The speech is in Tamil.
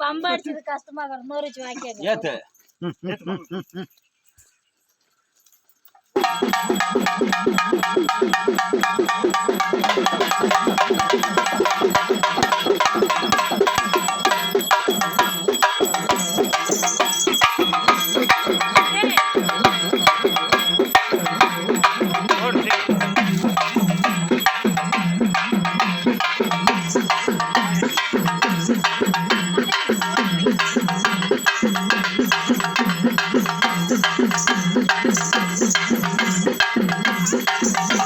பம்பு அடிச்சது கஷ்டமா வரும் நூறு வச்சு வாங்கிக்கோங்க ஏத்து. ஆ Thank you.